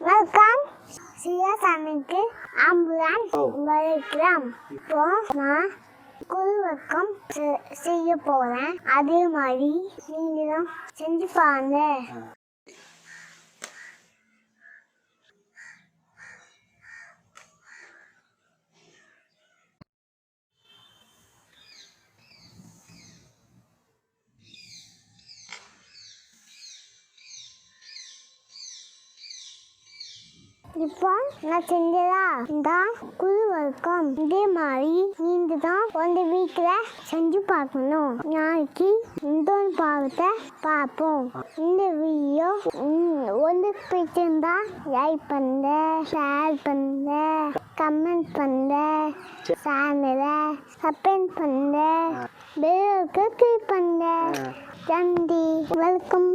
Welcome சியாசாமிக்கு ஆம்புலான் ஓ. வரைக்கிறோம் இப்போ நான் குழுவக்கம் செய்ய போறேன் அதே மாதிரி நீங்களும் செஞ்சு பாருங்க இப்போ நான் செஞ்சதா இந்த குழு வர்க்கம் இதே மாதிரி நீங்க தான் உங்க வீட்டில் செஞ்சு பார்க்கணும். நாளைக்கு இன்னொரு பாவத்தை பார்ப்போம். இந்த வீடியோ ஒன்று பிடிச்சிருந்தா லைக் பண்ணுங்க ஷேர் பண்ணுங்க கமெண்ட் பண்ணுங்க சேனலை சப்ஸ்கிரைப் பண்ணுங்க பெல்லுக்கு கிளிக் பண்ணுங்க. நன்றி வெல்கம்